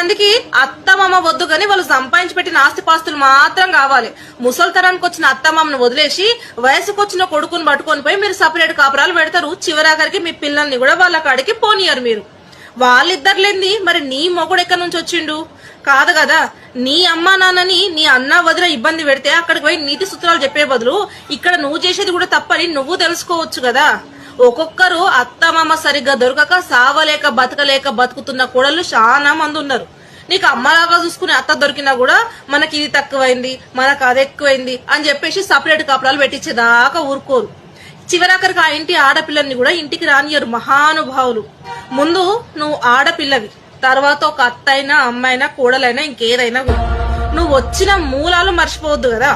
మందికి అత్తమామ వద్దు కానీ వాళ్ళు సంపాదించి పెట్టిన ఆస్తిపాస్తులు మాత్రం కావాలి. ముసలితరానికి వచ్చిన అత్తమామను వదిలేసి వయసుకు వచ్చిన కొడుకుని పట్టుకొని పోయి మీరు సపరేట్ కాపురాలు పెడతారు. చివరాఖరికి మీ పిల్లల్ని కూడా వాళ్ళ కాడికి పోనీయరు మీరు. వాళ్ళిద్దరులేంది? మరి నీ మొగుడు ఎక్కడి నుంచి వచ్చిండు? కాదు కదా. నీ అమ్మా నాన్నని నీ అన్న వదిలే ఇబ్బంది పెడితే అక్కడికి పోయి నీతి సూత్రాలు చెప్పే బదులు ఇక్కడ నువ్వు చేసేది కూడా తప్పని నువ్వు తెలుసుకోవచ్చు కదా. ఒక్కొక్కరు అత్తమామ సరిగ్గా దొరకక సావలేక బతకలేక బతుకుతున్న కోడళ్ళు చాలా మంది ఉన్నారు. నీకు అమ్మలాగా చూసుకునే అత్త దొరికినా కూడా మనకి ఇది తక్కువైంది మనకు అది ఎక్కువైంది అని చెప్పేసి సపరేట్ కాపురాలు పెట్టించేదాకా ఊరుకోరు. చివరాఖరికి ఆ ఇంటి ఆడపిల్లల్ని కూడా ఇంటికి రానియరు మహానుభావులు. ముందు నువ్వు ఆడపిల్లవి తర్వాత ఒక అత్త అయినా అమ్మాయినా కోడలైనా ఇంకేదైనా నువ్వు వచ్చిన మూలాలు మర్చిపోవద్దు కదా.